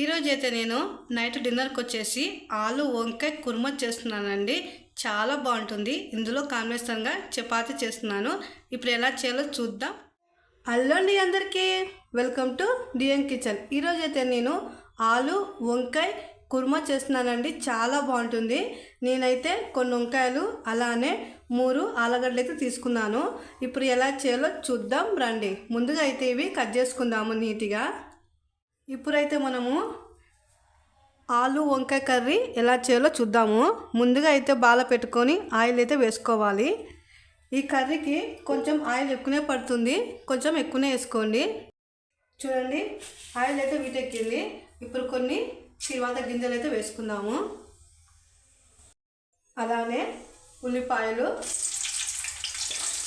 ఈరోజు అయితే నేను నైట్ డిన్నర్కి వచ్చేసి ఆలు వంకాయ కుర్మా చేస్తున్నానండి. చాలా బాగుంటుంది. ఇందులో కాంబినేషన్గా చపాతీ చేస్తున్నాను. ఇప్పుడు ఎలా చేయాలో చూద్దాం. హలో అండి అందరికీ. Welcome to DM kitchen. ఈరోజు అయితే నేను ఆలు వంకాయ కుర్మా చేస్తున్నానండి. చాలా బాగుంటుంది. నేనైతే కొన్ని వంకాయలు అలానే మూడు ఆలుగడ్డలు అయితే తీసుకున్నాను. ఇప్పుడు ఎలా చేయాలో చూద్దాం రండి. ముందుగా అయితే ఇవి కట్ చేసుకుందాము నీట్గా. ఇప్పుడైతే మనము ఆలు వంకాయ కర్రీ ఎలా చేయాలో చూద్దాము. ముందుగా అయితే బాల పెట్టుకొని ఆయిల్ అయితే వేసుకోవాలి. ఈ కర్రీకి కొంచెం ఆయిల్ ఎక్కువనే పడుతుంది. కొంచెం ఎక్కువనే వేసుకోండి. చూడండి ఆయిల్ అయితే వీటెక్కింది ఇప్పుడు కొన్ని తిరువాత గింజలు అయితే వేసుకుందాము. అలానే ఉల్లిపాయలు.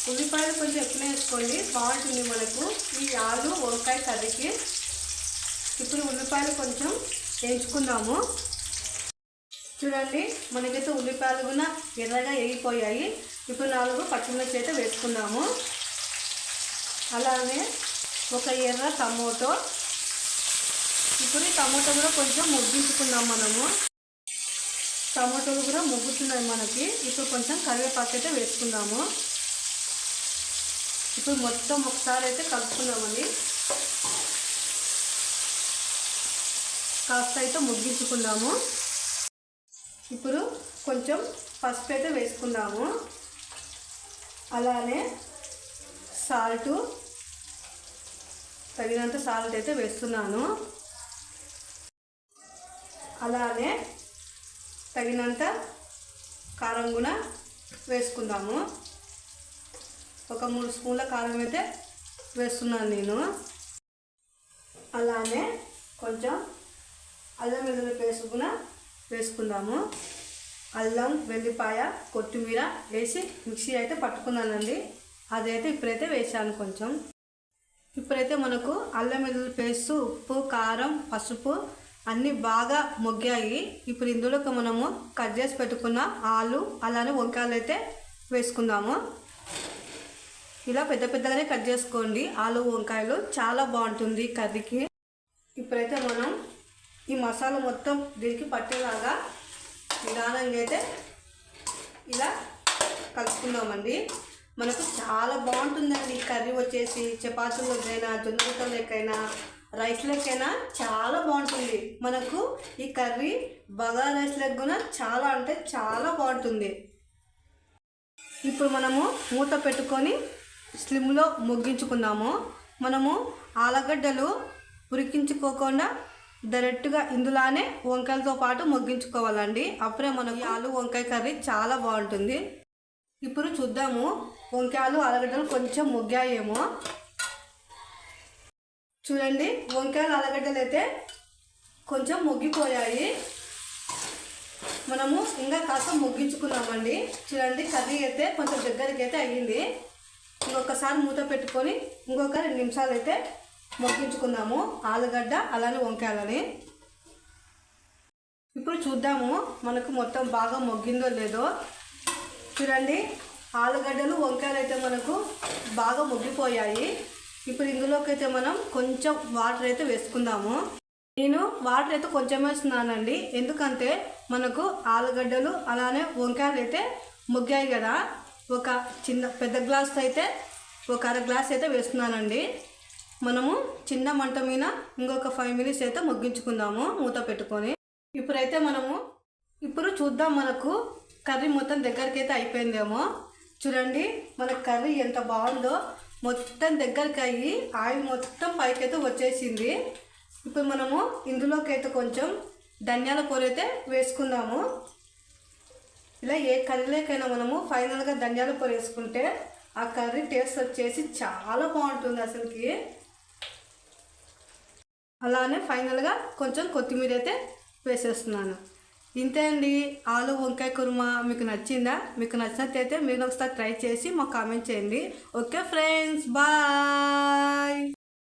ఉల్లిపాయలు కొంచెం ఎక్కువనే వేసుకోండి. బాగుంటుంది మనకు. ఈ ఆలు వంకాయ కర్రీకి ఇప్పుడు ఉల్లిపాయలు కొంచెం వేయించుకుందాము. చూడండి మనకైతే ఉల్లిపాయలు కూడా ఎర్రగా వేగిపోయాయి ఇప్పుడు నాలుగు పచ్చిమిర్చి అయితే వేసుకుందాము. అలానే ఒక ఎర్ర టమోటో. ఇప్పుడు టమోటో కూడా కొంచెం ముగ్గించుకుందాం మనము. టమోటాలు కూడా ముగ్గుతున్నాయి మనకి. ఇప్పుడు కొంచెం కరివేపాకు అయితే వేసుకుందాము. ఇప్పుడు మొత్తం ఒకసారి అయితే కలుపుకుందామండి. కాస్త అయితే ముగ్గించుకుందాము ఇప్పుడు కొంచెం పసుపు అయితే వేసుకుందాము అలానే సాల్టు తగినంత సాల్ట్ అయితే వేస్తున్నాను. అలానే తగినంత కారం కూడా వేసుకుందాము. ఒక మూడు స్పూన్ల కారం అయితే వేస్తున్నాను నేను. అలానే కొంచెం అల్లం వెల్లుల్లి పేస్ట్ కూడా వేసుకుందాము. అల్లం వెల్లిపాయ కొత్తిమీర వేసి మిక్సీ అయితే పట్టుకున్నానండి అదైతే ఇప్పుడైతే వేసాను కొంచెం. ఇప్పుడైతే మనకు అల్లం వెల్లుల్లి పేస్ట్ ఉప్పు కారం పసుపు అన్నీ బాగా మొగ్గాయి. ఇప్పుడు ఇందులోకి మనము కట్ చేసి పెట్టుకున్న ఆలు అలానే వంకాయలు అయితే వేసుకుందాము. ఇలా పెద్ద పెద్దగానే కట్ చేసుకోండి. ఆలు వంకాయలు చాలా బాగుంటుంది కర్రీకి. ఇప్పుడైతే మనం ఈ మసాలా మొత్తం దీనికి పట్టేలాగా నిదానంగా అయితే ఇలా కలుపుకుందామండి. మనకు చాలా బాగుంటుందండి కర్రీ వచ్చేసి. చపాతీలోకైనా జొన్న రైస్ రైస్లకైనా చాలా బాగుంటుంది. మనకు ఈ కర్రీ బగా రైస్లకు కూడా చాలా అంటే చాలా బాగుంటుంది. ఇప్పుడు మనము మూత పెట్టుకొని స్లిమ్లో ముగ్గించుకుందాము. మనము ఆలగడ్డలు ఉరికించుకోకుండా డైరెక్ట్గా ఇందులోనే వంకాయలతో పాటు మొగ్గించుకోవాలండి. అప్పుడే మనకి ఆలు వంకాయ కర్రీ చాలా బాగుంటుంది. ఇప్పుడు చూద్దాము వంకాయలు ఆలుగడ్డలు కొంచెం మొగ్గాయేమో. చూడండి వంకాయలు ఆలుగడ్డలు అయితే కొంచెం మొగ్గిపోయాయి. మనము ఇంకా కాస్త ముగ్గించుకున్నామండి. చూడండి కర్రీ అయితే కొంచెం దగ్గరికి అయితే అయ్యింది. ఇంకొకసారి మూత పెట్టుకొని ఇంకొక రెండు నిమిషాలు అయితే మొగ్గించుకుందాము ఆలుగడ్డ అలానే వంకాయలని. ఇప్పుడు చూద్దాము మనకు మొత్తం బాగా మొగ్గిందో లేదో. చూడండి ఆలుగడ్డలు వంకాయలు అయితే మనకు బాగా మొగ్గిపోయాయి. ఇప్పుడు ఇందులోకి అయితే మనం కొంచెం వాటర్ అయితే వేసుకుందాము. నేను వాటర్ అయితే కొంచెం వేస్తున్నానండి. ఎందుకంటే మనకు ఆలుగడ్డలు అలానే వంకాయలు అయితే మొగ్గాయి కదా. ఒక చిన్న పెద్ద గ్లాస్ అయితే ఒక అర గ్లాస్ అయితే వేస్తున్నానండి. మనము చిన్న మంట మీద ఇంకొక ఫైవ్ మినిట్స్ అయితే ముగ్గించుకుందాము మూత పెట్టుకొని. ఇప్పుడైతే మనము ఇప్పుడు చూద్దాం మనకు కర్రీ మొత్తం దగ్గరికి అయితే అయిపోయిందేమో. చూడండి మన కర్రీ ఎంత బాగుందో. మొత్తం దగ్గరికి అయ్యి ఆయిల్ మొత్తం పైకైతే వచ్చేసింది. ఇప్పుడు మనము ఇందులోకి అయితే కొంచెం ధనియాల పొడి అయితే వేసుకుందాము. ఇలా ఏ కర్రీలోకైనా మనము ఫైనల్గా ధనియాల పొడి వేసుకుంటే ఆ కర్రీ టేస్ట్ వచ్చేసి చాలా బాగుంటుంది అసలుకి. అలానే ఫైనల్గా కొంచెం కొత్తిమీర అయితే వేసేస్తున్నాను. ఇంతే అండి. ఆలు వంకాయ కుర్మా మీకు నచ్చిందా? మీకు నచ్చినట్లయితే మీరు ఒకసారి ట్రై చేసి మాకు కామెంట్ చేయండి. Okay friends bye!